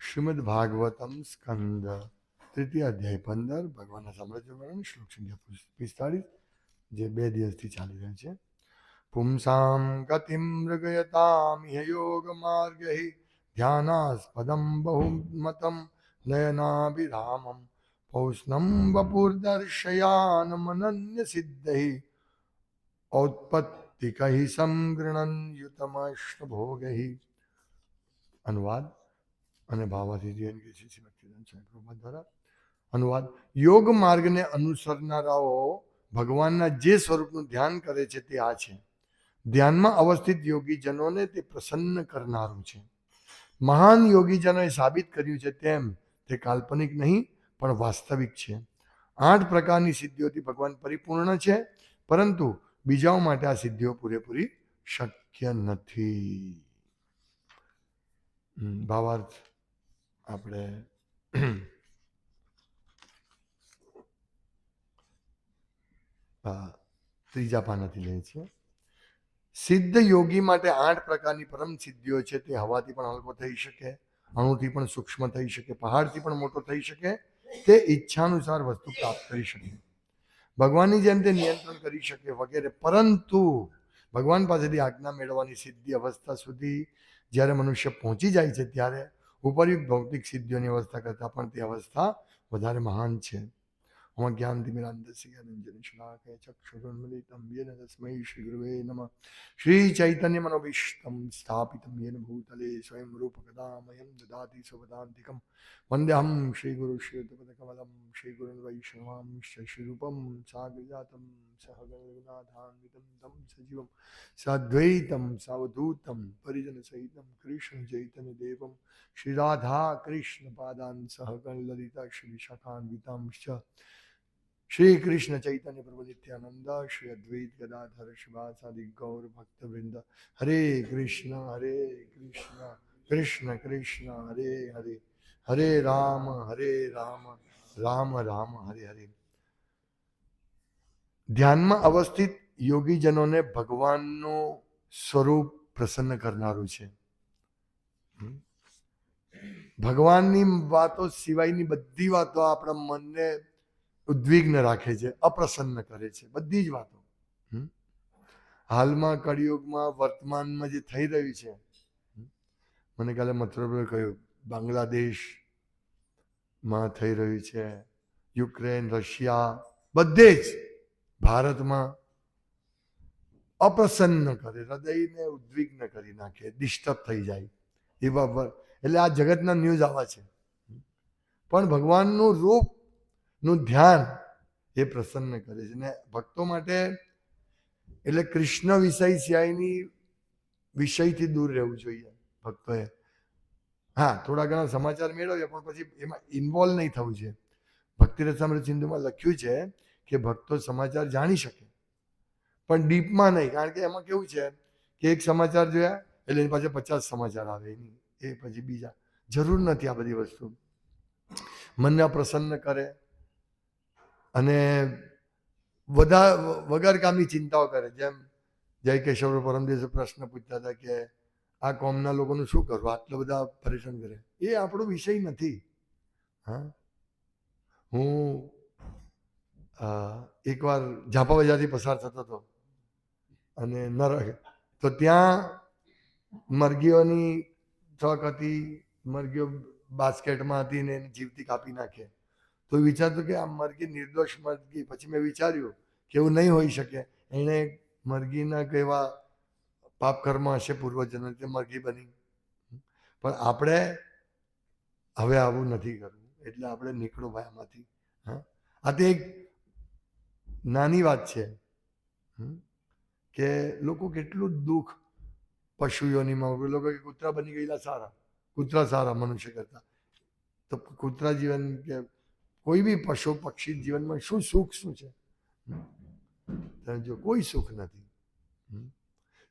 શ્રીમદ ભાગવતમ સ્કંદ, તૃતીય અધ્યાય પંદર, ભગવાનના સામ્રાજ્ય વર્ણન, શ્લોક સંખ્યા પિસ્તાળીસ, જે બે દિવસથી ચાલી રહ્યો છે. પુંસામ ગતિમ મૃગયતામ યોગ માર્ગ ધ્યાનાસ્પદમ બહુમતમ, નયનાભિરામમ, પૌષ્ણમ વપુર્દર્શયાન મનન્ય સિદ્ધિ ઔત્પત્તિ કહી સંગૃણન યુતમષ્ટભોગૈ અનુવાદ અને ભાવાથી કે છે શ્રી ભક્તિદાન સ્વામી પ્રભુપાદ દ્વારા. અનુવાદ યોગ માર્ગને અનુસરનારાઓ ભગવાનના જે સ્વરૂપનું ધ્યાન કરે છે તે આ છે. ધ્યાનમાં અવસ્થિત યોગીજનોને તે પ્રસન્ન કરનારું છે. મહાન યોગીજનોએ સાબિત કર્યું છે તેમ તે કાલ્પનિક નહીં, પણ વાસ્તવિક છે. આઠ પ્રકારની સિદ્ધિઓથી ભગવાન પરિપૂર્ણ છે, પરંતુ બીજાઓ માટે આ સિદ્ધિઓ પૂરેપૂરી શક્ય નથી. ભાવાર્થ આપણે ત્રીજા પાનાથી લઈએ છીએ સિદ્ધ યોગી માટે આઠ પ્રકારની પરમ સિદ્ધિઓ છે. તે હવાથી પણ હલકો થઈ શકે, અણુથી પણ સૂક્ષ્મ થઈ શકે, પહાડથી પણ મોટો થઈ શકે. તે ઈચ્છાનુસાર વસ્તુ પ્રાપ્ત કરી શકે. ભગવાનની જેમ તે નિયંત્રણ કરી શકે વગેરે. પરંતુ ભગવાન પાસેથી આજ્ઞા મેળવવાની સિદ્ધિ અવસ્થા સુધી જ્યારે મનુષ્ય પહોંચી જાય છે ત્યારે ઉપરયુક્ત ભૌતિક સિદ્ધિઓની અવસ્થા કરતાં પણ તે અવસ્થા વધારે મહાન છે. अमज्ञानतिमिरान्दस्य अनञ्जनशलाकय चक्षुरुन्मिलितं येन तस्मै श्रीगुरुवे नमः श्रीचैतन्यमनोभीष्टं स्थापितं येन भूतले स्वयं रूपकदामयं ददाति स्वपदान्तिकं वन्देऽहं श्रीगुरुश्रीयुतपदकमलं श्रीगुरुन् वैष्णवांश्च श्रीरूपं सागरजातं सहगरगुणाधान्वितं तं सजीवं साद्वैतं सावधूतं परिजनसहितं कृष्णचैतन्यदेवं श्रीराधाकृष्णपादान् सहगणललिता श्रीशाखान्वितांश्च શ્રી કૃષ્ણ ચૈતન્ય પ્રભુ નિત્યાનંદ શ્રી અદ્વૈત ગદાધર શિવાસાદિ ગૌર ભક્તવૃંદ હરે કૃષ્ણ હરે કૃષ્ણ કૃષ્ણ કૃષ્ણ હરે હરે હરે રામ હરે રામ રામ રામ હરે હરે ધ્યાનમાં અવસ્થિત યોગીજનોને ભગવાનનું સ્વરૂપ પ્રસન્ન કરનારું છે। ભગવાનની વાતો સિવાયની બધી વાતો આપણા મનને ઉદ્વિગ્ન રાખે છે અપ્રસન્ન કરે છે બધી જ વાતો. હાલમાં કળિયુગમાં વર્તમાનમાં જે થઈ રહ્યું છે મને કાલે મથુરાભાઈ કહ્યું બાંગ્લાદેશમાં થઈ રહ્યું છે યુક્રેન રશિયા બધે જ ભારતમાં અપ્રસન્ન કરે હૃદયને ઉદ્વિગ્ન કરી નાખે ડિસ્ટર્બ થઈ જાય એવા એટલે આ જગતના ન્યૂઝ આવા છે. પણ ભગવાનનું રૂપનું ધ્યાન એ પ્રસન્ન કરે છે. ને ભક્તો માટે એટલે કૃષ્ણ વિષય સિવાયની વિષયથી દૂર રહેવું જોઈએ ભક્તોએ. હા, થોડા ઘણા સમાચાર મેળવ્યા, પણ પછી એમાં ઇન્વોલ્વ નહીં થવું છે. ભક્તિ રસામૃત સિંધુમાં લખ્યું છે કે ભક્તો સમાચાર જાણી શકે, પણ ડીપમાં નહીં. કારણ કે એમાં કેવું છે કે એક સમાચાર જોયા, એટલે એની પાસે પચાસ સમાચાર આવે એની. એ પછી બીજા. જરૂર નથી આ બધી વસ્તુ. મનને પ્રસન્ન કરે અને બધા વગર કામની ચિંતાઓ કરે. જેમ જય કેશવ પરમદેશે પ્રશ્ન પૂછતા હતા કે આ કોમના લોકોનું શું કરવું આટલા બધા પરેશાન કરે. એ આપણો વિષય નથી. હા? હું એકવાર ઝાપા બજારથી પસાર થતો હતો અને નરક તો ત્યાં મરઘીઓની ચોક હતી. મરઘીઓ બાસ્કેટમાં હતી ને જીવતી કાપી નાખે. તો વિચારતો કે આ મરઘી નિર્દોષ મરઘી. પછી મેં વિચાર્યું કે એવું નહીં હોઈ શકે. એણે મરઘીના કેવા પાપ કર્મ હશે પૂર્વજનો તે મરઘી બની. પણ આપણે હવે આવું નથી કરવું. એટલે આપણે નીકળો ભાઈ આમાંથી. હા? આ તે એક નાની વાત છે? કે લોકો કેટલું દુઃખ પશુઓની માં લોકો કે કૂતરા બની ગયેલા સારા. કૂતરા સારા મનુષ્ય કરતા. તો કૂતરા જીવન કે કોઈ બી પશુ પક્ષી જીવનમાં શું સુખ શું છે? જો કોઈ સુખ નથી?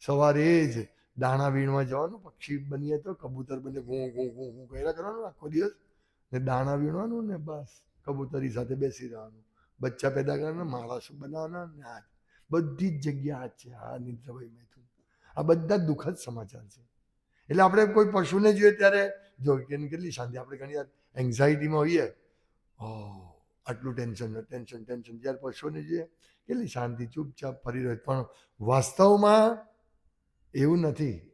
સવારે જ દાણા વીણવા જવાનું, પક્ષી બનીએ તો કબૂતર બને ઘૂં ઘૂં ઘૂં ઘૂં કર્યા કરવાનું આખો દિવસ. ને દાણા વીણવાનું ને બસ, કબૂતરી સાથે બેસી રહેવાનું. બચ્ચા પેદા કરવાના માણસો બનાવવાના ને આ. બધી જ જગ્યા જ છે, આ નિદ્રાભાઈ મૈથુન. આ બધા જ દુઃખદ સમાચાર છે. એટલે આપણે કોઈ પશુને જોઈએ ત્યારે, જો કેટલી શાંતિ, આપણે ઘણી વાર એન્ઝાયટીમાં હોઈએ ઓ આટલું ટેન્શન ટેન્શન ટેન્શન જ્યારે પશુને જોઈએ કેટલી શાંતિ, ચૂપચાપ ફરી રહ્યો પણ વાસ્તવમાં એવું નથી.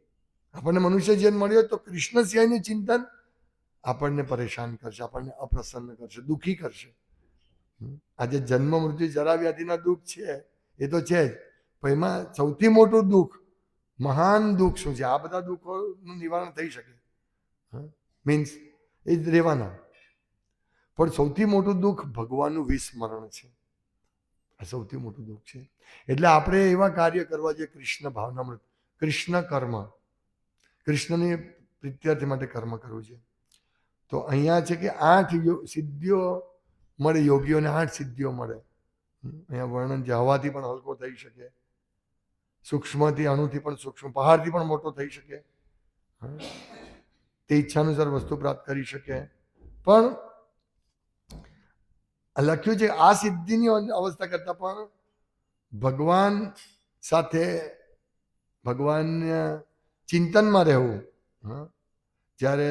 આપણને મનુષ્ય જીવન મળ્યો તો કૃષ્ણ સિવાયનું ચિંતન આપણને પરેશાન કરશે, આપણને અપ્રસન્ન કરશે, દુઃખી કરશે. આજે જન્મ મૃત્યુ જરા વ્યાધિના દુઃખ છે. એ તો છે જ. પણ એમાં સૌથી મોટું દુઃખ, મહાન દુઃખ શું છે? આ બધા દુઃખોનું નિવારણ થઈ શકે. મીન્સ એ જ રહેવાના. પણ સૌથી મોટું દુઃખ ભગવાનનું વિસ્મરણ છે. આ સૌથી મોટું દુઃખ છે. એટલે આપણે એવા કાર્ય કરવા જોઈએ કૃષ્ણ ભાવનામૃત, કૃષ્ણ કર્મ, કૃષ્ણની પ્રીત્યર્થ માટે કર્મ કરવું છે. તો અહીંયા છે કે આઠ સિદ્ધિઓ મળે, યોગીઓને આઠ સિદ્ધિઓ મળે. અહીંયા વર્ણન છે હવાથી પણ હલકો થઈ શકે. સૂક્ષ્મથી, અણુથી પણ સૂક્ષ્મ, પહાડથી પણ મોટો થઈ શકે. તે ઈચ્છાનુસાર વસ્તુ પ્રાપ્ત કરી શકે. પણ લખ્યું છે, આ સિદ્ધિની અવસ્થા કરતા પણ ભગવાન સાથે, ભગવાન ચિંતનમાં રહેવું. જ્યારે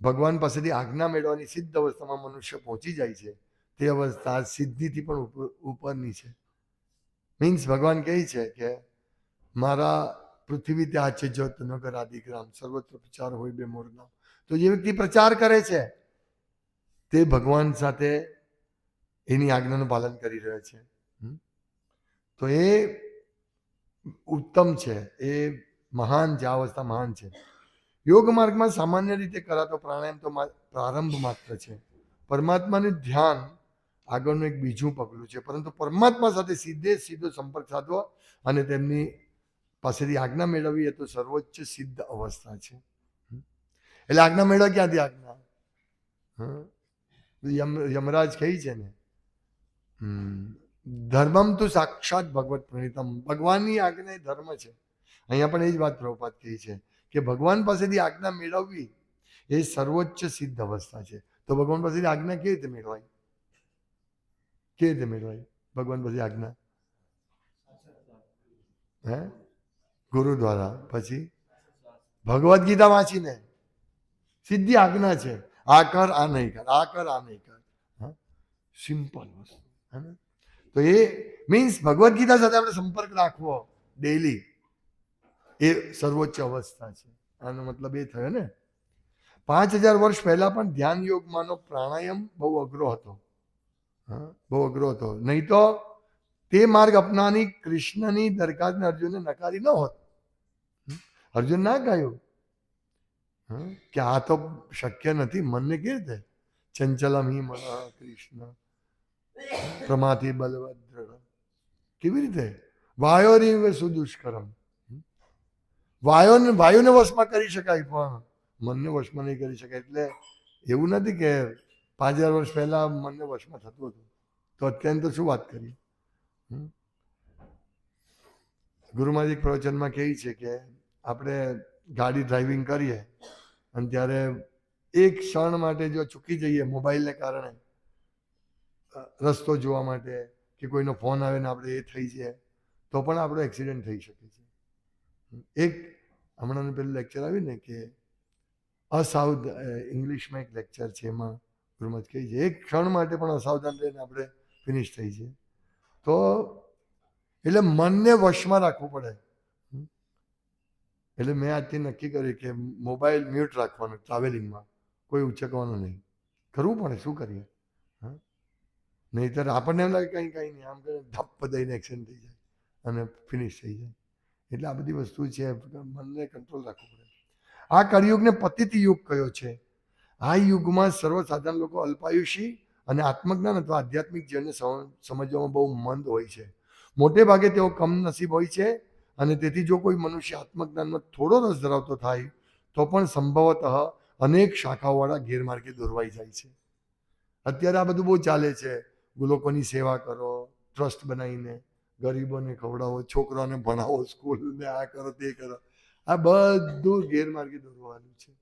ભગવાન પાસેથી આજ્ઞા મેળવવાની સિદ્ધ અવસ્થામાં મનુષ્ય પહોંચી જાય છે, તે અવસ્થા સિદ્ધિથી પણ ઉપર ઉપરની છે. મીન્સ ભગવાન કહે છે કે, મારા પૃથ્વી ત્યાં છે જ્યોત નગર આદિગ્રામ સર્વત્ર પ્રચાર હોય બે મોરના. તો જે વ્યક્તિ પ્રચાર કરે છે તે ભગવાન સાથે એની આજ્ઞાનું પાલન કરી રહ્યા છે? તો એ ઉત્તમ છે. એ મહાન છે અવસ્થા મહાન છે. યોગ માર્ગમાં સામાન્ય રીતે કરાતો પ્રાણાયામ તો પ્રારંભ માત્ર છે. પરમાત્માનું ધ્યાન આગળનું એક બીજું પગલું છે. પરંતુ પરમાત્મા સાથે સીધે સીધો સંપર્ક સાધવો અને તેમની પાસેથી આજ્ઞા મેળવવી એ તો સર્વોચ્ચ સિદ્ધ અવસ્થા છે. એટલે આજ્ઞા મેળવવા ક્યાંથી આજ્ઞા? હં? યમ, યમરાજ કહી છે ને. ધર્મમ તો સાક્ષાત ભગવત પ્રણીતમ. ભગવાનની આજ્ઞા એ ધર્મ છે. અહીંયા પણ એ જ વાત પ્રભુપાત કહી છે કે ભગવાન પાસેથી આજ્ઞા મેળવવી એ સર્વોચ્ચ સિદ્ધ અવસ્થા છે. તો ભગવાન પાસેથી આજ્ઞા કેવી રીતે મેળવાય? કેવી રીતે મેળવાય ભગવાન પાસેથી આજ્ઞા? હે? ગુરુ દ્વારા પછી? ભગવદ્ ગીતા વાંચીને. સીધી આજ્ઞા છે. આ કર આ નહીં કર આ કર આ નહીં કર. હા? સિમ્પલ વસ્તુ, હે ને? તો એ મીન્સ ભગવદ્ ગીતા સાથે આપણે સંપર્ક રાખવો ડેલી એ સર્વોચ્ચ અવસ્થા છે. આનો મતલબ એ થયો ને. પાંચ હજાર વર્ષ પહેલા પણ ધ્યાન યોગમાંનો પ્રાણાયામ બહુ અઘરો હતો. હા? બહુ અઘરો હતો. નહીં તો તે માર્ગ અપનાની કૃષ્ણની દરખાસ્તને અર્જુનને નકારી ન હોત. અર્જુન ના હં? કે આ તો શક્ય નથી. મનને કેવી રીતે? ચંચલમ હિ મન કૃષ્ણ. પ્રમાથી બલવદ્ર કેવી રીતે? વાયોરીવ સુદુષ્કરમ વાયોને, વાયુને વશમાં કરી શકાય પણ મનને વશમાં નહીં કરી શકાય. એટલે એવું નથી કે પાંચ હજાર વર્ષ પહેલા મનને વશમાં થતું હતું. તો અત્યારે તો શું વાત કરી હમ? ગુરુમાજી પ્રવચનમાં કહે છે કે આપણે ગાડી ડ્રાઇવિંગ કરીએ અને ત્યારે એક ક્ષણ માટે જો ચૂકી જઈએ મોબાઈલને કારણે, રસ્તો જોવા માટે કે કોઈનો ફોન આવે ને આપણે એ થઈ જાય તો પણ આપણો એક્સિડન્ટ થઈ શકે છે એક હમણાંનું પેલું લેક્ચર આવ્યું ને કે અસાવધ ઇંગ્લિશમાં એક લેક્ચર છે એમાં ગુરુમત કહી છે, એક ક્ષણ માટે પણ અસાવધાન રહીને આપણે ફિનિશ થઈ છે તો એટલે મનને વશમાં રાખવું પડે. એટલે મેં આજથી નક્કી કર્યું કે મોબાઈલ મ્યુટ રાખવાનું ટ્રાવેલિંગમાં કોઈ ઉચકવાનું નહીં. કરવું પડે, શું કરીએ? હા? નહીંતર આપણને એમ લાગે કંઈ કંઈ નહીં. આમ કરે ધપ્પ દઈને એક્સિડન્ટ થઈ જાય અને ફિનિશ થઈ જાય. એટલે આ બધી વસ્તુ છે, મનને કંટ્રોલ રાખવું પડે. આ કળિયુગને પતિત યુગ કયો છે? આ યુગમાં સર્વસાધારણ લોકો અલ્પાયુષી અને આત્મજ્ઞાન અથવા આધ્યાત્મિક જીવનને સમજવામાં બહુ મંદ હોય છે. મોટે ભાગે તેઓ કમનસીબ હોય છે અને તેથી જો કોઈ મનુષ્ય આત્મજ્ઞાનમાં થોડો રસ ધરાવતો થાય, તો પણ સંભવતઃ અનેક શાખાઓવાળા ગેરમાર્ગે દોરવાઈ જાય છે. અત્યારે આ બધું બહુ ચાલે છે. લોકોની સેવા કરો, ટ્રસ્ટ બનાવીને ગરીબોને ખવડાવો, છોકરાઓને ભણાવો, સ્કૂલને આ કરો, તે કરો. આ બધું ગેરમાર્ગે દોરવાનું છે?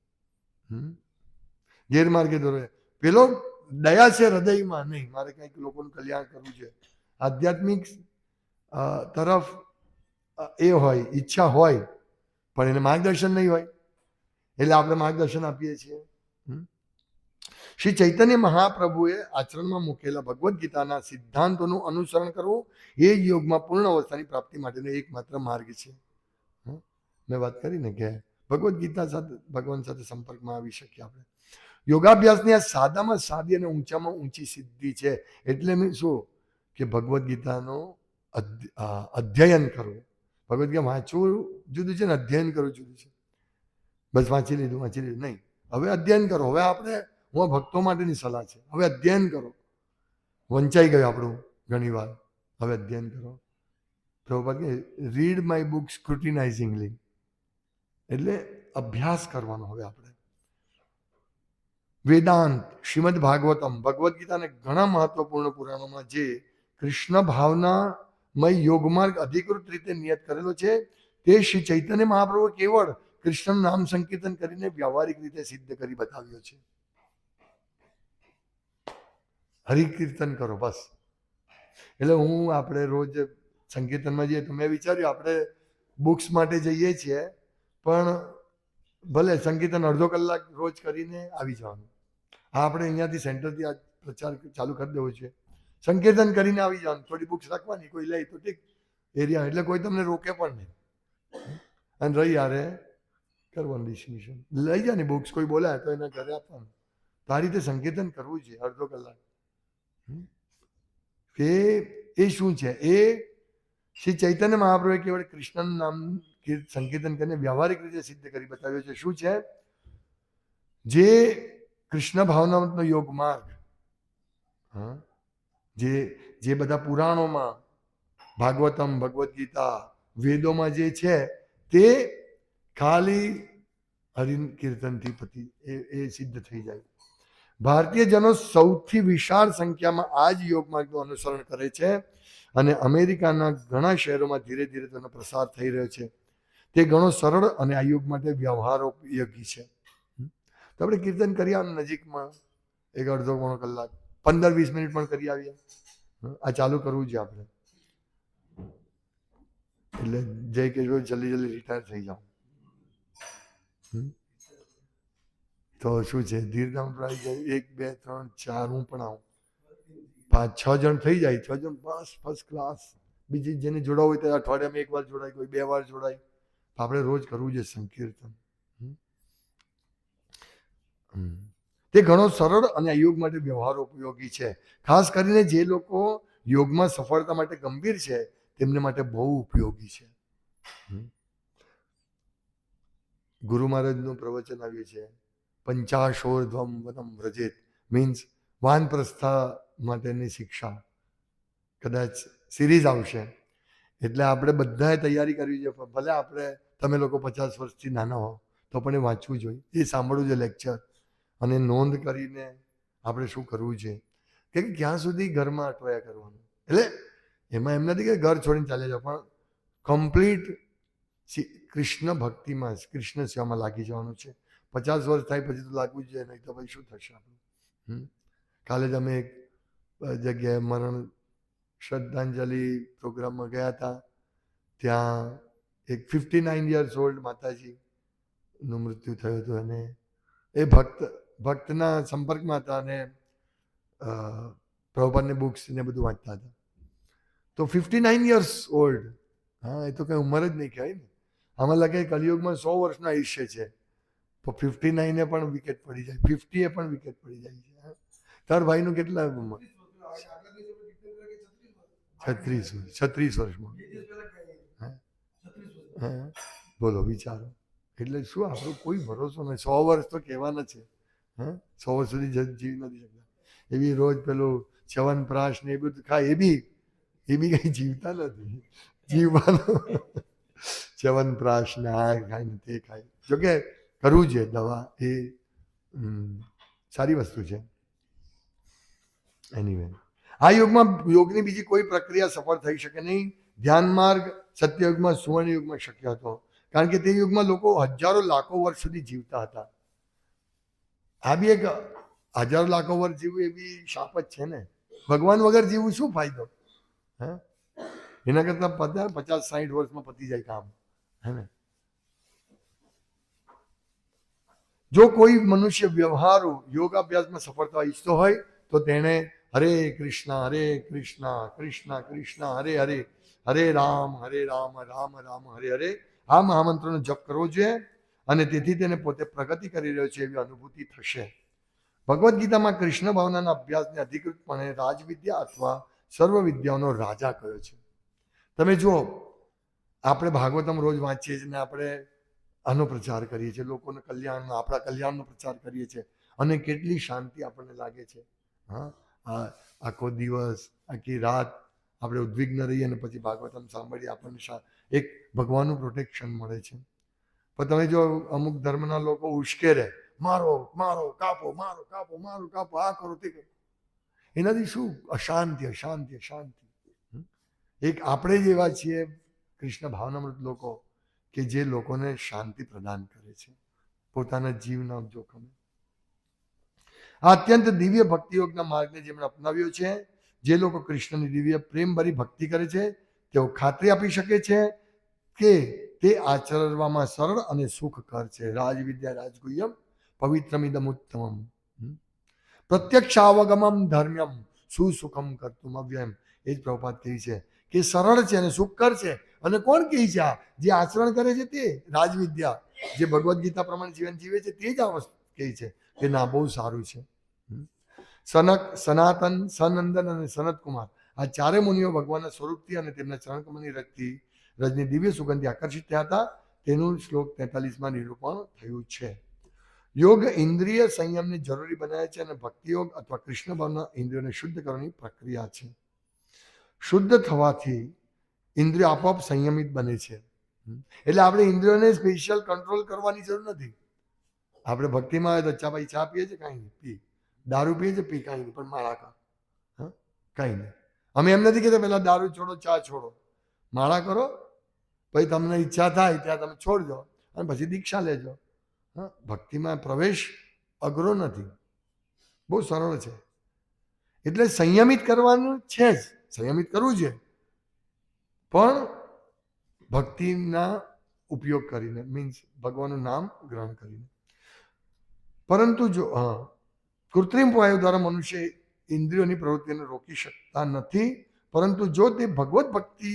ગેરમાર્ગે દોરવે પેલો દયા છે હૃદયમાં નહીં. મારે કંઈક લોકોનું કલ્યાણ કરવું છે. આધ્યાત્મિક તરફ એ હોય, ઈચ્છા હોય, પણ એને માર્ગદર્શન નહીં હોય. એટલે આપણે માર્ગદર્શન આપીએ છીએ? શ્રી ચૈતન્ય મહાપ્રભુએ આચરણમાં મૂકેલા ભગવદ્ ગીતાના સિદ્ધાંતોનું અનુસરણ કરવું એ યોગમાં પૂર્ણ અવસ્થાની પ્રાપ્તિ માટેનો એકમાત્ર માર્ગ છે? મેં વાત કરી ને કે ભગવદ્ ગીતા સાથે, ભગવાન સાથે સંપર્કમાં આવી શકીએ આપણે. યોગાભ્યાસની આ સાદામાં સાદી અને ઊંચામાં ઊંચી સિદ્ધિ છે એટલે મેં શું? કે ભગવદ્ ગીતાનો અધ્ય- અધ્યયન કરવું. ભગવદ્ ગીતા વાંચવું જુદું છે ને અધ્યયન કરવું જુદું છે. બસ વાંચી લીધું વાંચી લીધું. નહીં. હવે અધ્યયન કરો. હવે આપણે, હું ભક્તો માટેની સલાહ છે. હવે અધ્યયન કરો. વંચાઈ ગયું આપણું ઘણી વાર. હવે અધ્યયન કરો. પ્રભુપાદ કે રીડ માય બુક સ્ક્રુટિનાઇઝિંગલી એટલે અભ્યાસ કરવાનો હવે આપણે. વેદાંત, શ્રીમદ ભાગવતમ ભગવદ્ ગીતાને ઘણા મહત્વપૂર્ણ પુરાણોમાં જે કૃષ્ણ ભાવનામય યોગમાર્ગ અધિકૃત રીતે નિયત કરેલો છે. તે શ્રી ચૈતન્ય મહાપ્રભુ કેવળ કૃષ્ણ નામ સંકીર્તન કરીને વ્યવહારિક રીતે સિદ્ધ કરી બતાવ્યો છે. હરિકીર્તન કરો બસ. એટલે હું આપણે રોજ સંકીર્તનમાં જઈએ તો મેં વિચાર્યું આપણે બુક્સ માટે જઈએ છીએ, પણ ભલે સંકીર્તન અડધો કલાક રોજ કરીને આવી જવાનું. હા, આપણે અહીંયાથી સેન્ટરથી આ પ્રચાર ચાલુ કરી દેવો છે. સંકીર્તન કરીને આવી જવાનું. થોડી બુક્સ રાખવાની, કોઈ લે તો ઠીક. એરિયા એટલે કોઈ તમને રોકે પણ નહીં. અને રહી યારે કરવાનું ડિસ્મિશન લઈ જાય ને બુક્સ, કોઈ બોલાય તો એના ઘરે આપવાનું. તો આ રીતે સંકેતન કરવું છે, અડધો કલાક? એ એ શું છે? એ શ્રી ચૈતન્ય મહાપ્રભુએ કેવળ કૃષ્ણ નામ સંકેતન કરીને વ્યવહારિક રીતે સિદ્ધ કરી બતાવ્યો છે. શું છે? જે કૃષ્ણ ભાવનાનો યોગ માર્ગ. હા? જે જે બધા પુરાણોમાં ભાગવતમ ભગવદ્ ગીતા વેદોમાં જે છે, તે ખાલી હરિન કીર્તનથી પતિ, એ એ સિદ્ધ થઈ જાય. ભારતીય જનો સૌથી વિશાળ સંખ્યામાં આ જ યોગ માર્ગનું અનુસરણ કરે છે અને અમેરિકાના ઘણા શહેરોમાં ધીરે ધીરે તેનો પ્રસાર થઈ રહ્યો છે. તે ઘણો સરળ અને આ યુગ માટે વ્યવહારોપયોગી છે. તો આપણે કીર્તન આવવાનું નજીકમાં એક અડધો પોણો કલાક. પંદર, વીસ મિનિટ પણ કરી આવીએ. આ ચાલુ કરવું છે આપણે. એટલે જય કે રોજ જલ્દી જલ્દી રિટાયર થઈ જાઉં. તો શું છે? ધીરધામ આવી જાય. એક, બે, ત્રણ, ચાર, હું પણ આવું. પાંચ, છ જણ થઈ જાય. છ જણ બસ ફર્સ્ટ ક્લાસ બીજી જેને જોડાવું હોય તો અઠવાડિયામાં એક વાર જોડાય, કોઈ બે વાર જોડાય. તો આપણે રોજ કરવું છે સંકીર્તન. હમ. તે ઘણો સરળ અને આ યોગ માટે વ્યવહાર ઉપયોગી છે. ખાસ કરીને જે લોકો યોગમાં સફળતા માટે ગંભીર છે તેમને માટે બહુ ઉપયોગી છે. ગુરુ મહારાજનું પ્રવચન આવ્યું છે પંચાશોર્ધ્વમ વનમ વ્રજેત મીન્સ વાનપ્રસ્થા માટેની શિક્ષા. કદાચ સિરીઝ આવશે. એટલે આપણે બધાએ તૈયારી કરવી જોઈએ ભલે આપણે તમે લોકો પચાસ વર્ષથી નાના હો તો પણ એ વાંચવું જોઈએ. એ સાંભળવું છે લેક્ચર અને નોંધ કરીને આપણે શું કરવું છે? કે ક્યાં સુધી ઘરમાં અટવાયા કરવાનું? એટલે એમાં એમ નથી કે ઘર છોડીને ચાલ્યા જાઓ, પણ કમ્પ્લીટ કૃષ્ણ ભક્તિમાં કૃષ્ણ સેવામાં લાગી જવાનું છે. પચાસ વર્ષ થાય પછી તો લાગવું જ જોઈએ, નહીં તો પછી શું થશે આપણું? કાલે જ અમે એક જગ્યાએ મરણ શ્રદ્ધાંજલિ પ્રોગ્રામમાં ગયા હતા. ત્યાં એક ફિફ્ટી નાઇન યર્સ ઓલ્ડ માતાજીનું મૃત્યુ થયું હતું અને એ ભક્ત ભક્તના સંપર્કમાં હતા અને પ્રભુપાદની બુક્સ ને બધું વાંચતા હતા. તો ફિફ્ટી નાઇન યર્સ ઓલ્ડ હા, એ તો કંઈ ઉંમર જ નહીં કહેવાય ને. આમાં લાગે કલિયુગમાં સો વર્ષનું આયુષ્ય છે. તો ફિફ્ટી નાઈને પણ વિકેટ પડી જાય. ફિફ્ટીએ પણ વિકેટ પડી જાય છે. તાર ભાઈનું કેટલા ઉંમર? છત્રીસ છત્રીસ વર્ષમાં. હા. બોલો, વિચારો. એટલે શું આપણો કોઈ ભરોસો નહીં. સો વર્ષ તો કહેવાના છે. હા? સો વર્ષ સુધી જ- જીવી નથી શકતા. એવી રોજ પેલું ચ્યવનપ્રાશ ને એ બધું ખાય એ બી એ બી કઈ જીવતા નથી. જીવવાનું. ચ્યવનપ્રાશ ને આ ખાય ને તે ખાય. જોકે કરવું છે દવા એ હમ, સારી વસ્તુ છે. એનીવે આ યુગમાં યોગની બીજી કોઈ પ્રક્રિયા સફળ થઈ શકે નહીં. ધ્યાન માર્ગ સત્યયુગમાં સુવર્ણ યુગમાં શક્ય હતો. કારણ કે તે યુગમાં લોકો હજારો લાખો વર્ષ સુધી જીવતા હતા. આ બી એક હજાર લાખો વર્ષ જીવવું એ બી શાપ જ છે ને. ભગવાન વગર જીવવું શું ફાયદો? હે? એના કરતાં પચાસ પચાસ સાઠ વર્ષમાં પતી જાય કામ. હે ને? જો કોઈ મનુષ્ય વ્યવહારો યોગાભ્યાસમાં સફળતા ઈચ્છતો હોય, તો તેણે હરે કૃષ્ણ હરે કૃષ્ણ કૃષ્ણ કૃષ્ણ, હરે હરે હરે રામ હરે રામ રામ રામ, હરે હરે, આ મહામંત્રનો જપ કરવો જોઈએ. અને તેથી તેને પોતે પ્રગતિ કરી રહ્યો છે એવી અનુભૂતિ થશે. ભગવદ્ ગીતામાં કૃષ્ણ ભાવનાના અભ્યાસને અધિકૃતપણે રાજવિદ્યા અથવા સર્વ વિદ્યાઓનો રાજા કહ્યો છે. તમે જુઓ, આપણે ભાગવતમ રોજ વાંચીએ છીએ ને આપણે આનો પ્રચાર કરીએ છીએ, લોકોને કલ્યાણનો, આપણા કલ્યાણનો પ્રચાર કરીએ છીએ અને કેટલી શાંતિ આપણને લાગે છે. હા આખો દિવસ, આખી રાત આપણે ઉદ્વિગ્ન રહીએ અને પછી ભાગવતમ સાંભળીએ, આપણને એક ભગવાનનું પ્રોટેક્શન મળે છે. પણ તમે જો અમુક ધર્મના લોકો ઉશ્કેરે, મારો મારો, કાપો મારો કાપો મારો, કાપો, આ કરો, તે કરો. એનાથી શું? અશાંતિ અશાંતિ અશાંતિ? એક આપણે જ એવા છીએ કૃષ્ણ ભાવનામૃત લોકો કે જે લોકોને શાંતિ પ્રદાન કરે છે. પોતાના જીવના જોખમે. આ અત્યંત દિવ્ય ભક્તિયોગના માર્ગને જેમણે અપનાવ્યો છે, જે લોકો કૃષ્ણની દિવ્ય પ્રેમભરી ભક્તિ કરે છે, તેઓ ખાતરી આપી શકે છે કે તે આચરવામાં સરળ અને સુખકર છે. રાજવિદ્યા રાજગુહ્યમ પવિત્રમિદમ ઉત્તમમ? પ્રત્યક્ષાવગમમ ધર્મ્યમ સુસુખમ કરતું અવ્યયમ. એ જ પ્રભુપાત કહે છે કે સરળ છે અને સુખકર છે. અને કોણ કહે છે આ? જે આચરણ કરે છે તે રાજવિદ્યા. જે ભગવદ્ ગીતા પ્રમાણે જીવન જીવે છે તે જ આ વસ્તુ કહે છે કે ના, બહુ સારું છે. સનક, સનાતન, સનંદન અને સનતકુમાર. આ ચારે મુનિઓ ભગવાનના સ્વરૂપથી અને તેમના ચરણકમળની રજથી રજની દિવ્ય સુગંધથી આકર્ષિત થયા હતા. તેનું શ્લોક તેતાલીસમાં નિરૂપણ થયું છે. યોગ ઇન્દ્રિય સંયમને જરૂરી બનાવે છે અને ભક્તિ યોગ અથવા કૃષ્ણ ભાવના ઇન્દ્રિયોને શુદ્ધ કરવાની પ્રક્રિયા છે. શુદ્ધ થવાથી ઇન્દ્રિય આપોઆપ સંયમિત બને છે. એટલે આપણે ઇન્દ્રિયોને સ્પેશિયલ કંટ્રોલ કરવાની જરૂર નથી. આપણે ભક્તિમાં આવે તો ચા ભાઈ ચા પીએ છે, કાંઈ નહીં. પી. દારૂ પીએ છે, પી, કાંઈ નહીં. પણ માળા કર હા? કાંઈ નહીં. અમે એમ નથી કહેતા પહેલાં દારૂ છોડો, ચા છોડો. માળા કરો, પછી તમને ઈચ્છા થાય ત્યાં તમે છોડજો અને પછી દીક્ષા લેજો. હા, ભક્તિમાં પ્રવેશ અઘરો નથી. બહુ સરળ છે. એટલે સંયમિત કરવાનું છે જ. સંયમિત કરવું છે. પણ ભક્તિના ઉપયોગ કરીને મીન્સ ભગવાનનું નામ ગ્રહણ કરીને. પરંતુ જો, હા, કૃત્રિમ ઉપાયો દ્વારા મનુષ્ય ઇન્દ્રિયોની પ્રવૃત્તિને રોકી શકતા નથી. પરંતુ જો તે ભગવત ભક્તિ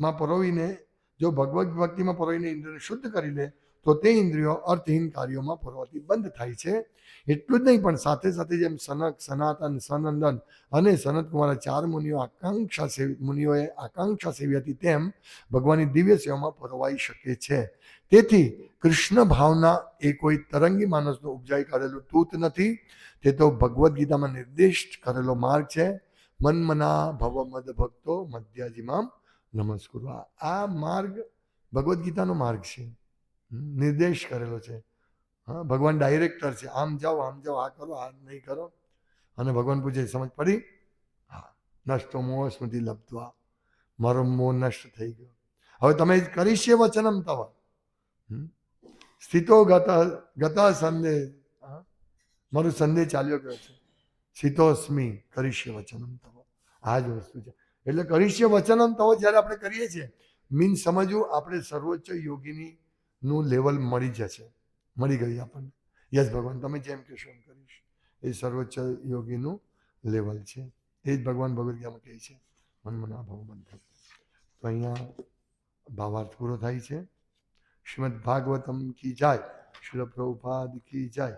માં પરોવીને, જો ભગવત ભક્તિમાં પરોવીને ઇન્દ્રિયોને શુદ્ધ કરી લે તો તે ઇન્દ્રિયો અર્થહીન કાર્યોમાં પરોવાથી બંધ થાય છે. એટલું જ નહીં, પણ સાથે સાથે જેમ સનક, સનાતન, સનંદન અને સનત કુમારા ચાર મુનિઓ આકાંક્ષા સેવી, મુનિઓએ આકાંક્ષા સેવી હતી તેમ ભગવાનની દિવ્ય સેવામાં પરોવાઈ શકે છે. તેથી કૃષ્ણ ભાવના એ કોઈ તરંગી માણસનો ઉપજાઈ કરેલું તૂત નથી. તે તો ભગવદ્ ગીતામાં નિર્દિષ્ટ કરેલો માર્ગ છે. મનમના ભવ મદ ભક્તો મધ્યાજીમાં નમસ્કુર. આ- માર્ગ ભગવદ્ ગીતાનો માર્ગ છે. નિર્દેશ કરેલો છે. હા, ભગવાન ડાયરેક્ટર છે. આમ જાઓ આમ જાઓ, આ કરો, આ નહીં કરો. અને ભગવાન પૂછે, સમજ પડી? હા, નષ્ટો મોહ સ્મૃતિ લબ્ધવા મારો મોહ નષ્ટ થઈ ગયો. હવે તમે કરીશ્ય વચનમ તવ? સ્થિતો ગત ગત સંદે? મારું સંદેહ ચાલ્યો ગયો છે. સ્થિતોસ્મી કરીશ્ય વચનમ તવ. આ જ વસ્તુ છે. એટલે કરીશ્ય વચનમ તવ જ્યારે આપણે કરીએ છીએ મીન સમજવું, આપણે સર્વોચ્ચ યોગીની નું લેવલ મળી જશે. મળી ગઈ આપણને. યસ ભગવાન, તમે જેમ કહેશો એમ કરીશ. એ સર્વોચ્ચ યોગીનું લેવલ છે. એ જ ભગવાન ભગવદ્ ગીતામાં કહે છે. મન મના ભાવ બંધ તો અહીંયા ભાવાર્થ પૂરો થાય છે. શ્રીમદ ભાગવતમ કી જાય. શિલ પ્રભુપાદ કી જાય.